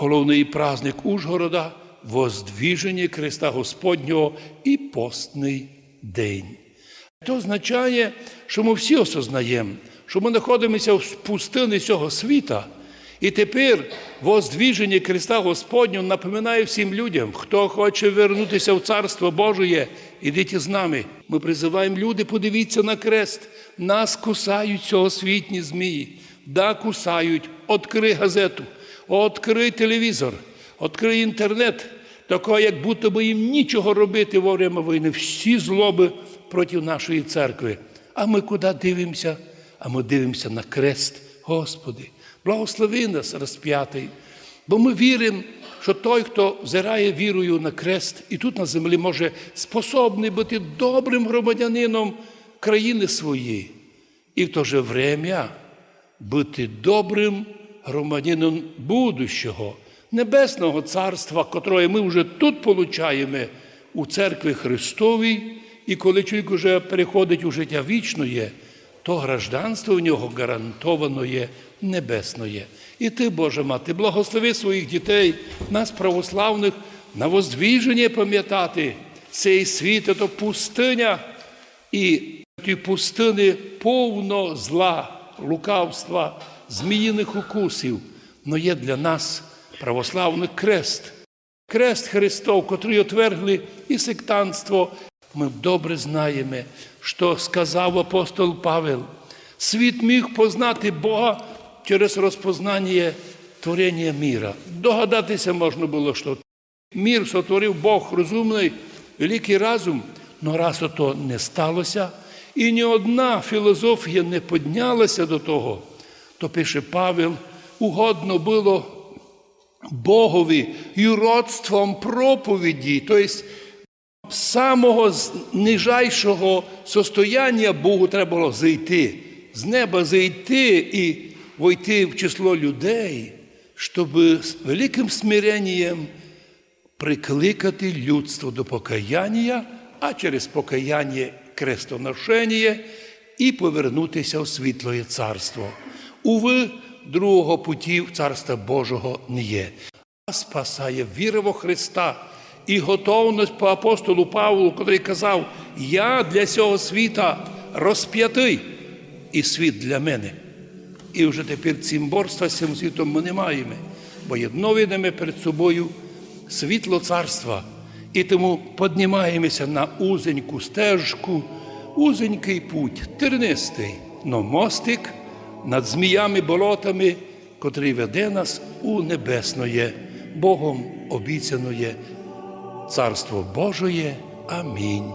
головний праздник Ужгорода Воздвіження Христа Господнього і постний день. Це означає, що ми всі осознаємо, що ми знаходимося в пустині цього світа. І тепер воздвіження Христа Господнього напоминає всім людям, хто хоче вернутися в Царство Божє, ідіть з нами. Ми призиваємо люди, подивіться на крест. Нас кусають цьогосвітні змії. Да, кусають. Открий газету, открий телевізор, открий інтернет. Такого, як будто би їм нічого робити во время війни. Всі злоби проти нашої церкви. А ми куди дивимося? А ми дивимося на крест, Господи. Благослови нас розп'ятий. Бо ми віримо, що той, хто взирає вірою на крест, і тут на землі може способний бути добрим громадянином країни своєї, і в то же время бути добрим громадянином будущого, Небесного Царства, котре ми вже тут получаємо у церкві Христовій, і коли чоловік вже переходить у життя вічне, то гражданство у нього гарантовано є небесне. І ти, Божа Мати, благослови своїх дітей, нас, православних, на воздвіження пам'ятати цей світ, то пустиня, і в тій пустині повно зла, лукавства, зміїних укусів, но є для нас православний крест. Крест Христов, котрий отвергли і сектантство. Ми добре знаємо, що сказав апостол Павел. Світ міг познати Бога через розпознання творення міра. Догадатися можна було, що мір сотворив Бог розумний, великий разум, але раз ото не сталося, і ні одна філософія не піднялася до того, то пише Павел, угодно було Богові юродством проповіді, тобто самого нижайшого состояння Богу треба було зайти, з неба зайти і войти в число людей, щоб з великим смиренням прикликати людство до покаяння, а через покаяння крестоношення і повернутися в світлоє царство. Уви, другого путі в Царства Божого не є. А Спасає віра во Христа і готовність по апостолу Павлу, який казав: Я для цього світа розп'ятий, і світ для мене. І вже тепер цим борства з цим світом ми не маємо, бо єдно видимо перед собою світло царства. І тому піднімаємося на узеньку стежку, узенький путь, тернистий, но мостик над зміями, болотами, котрий веде нас у небесноє, Богом обіцяноє Царство Божоє. Амінь.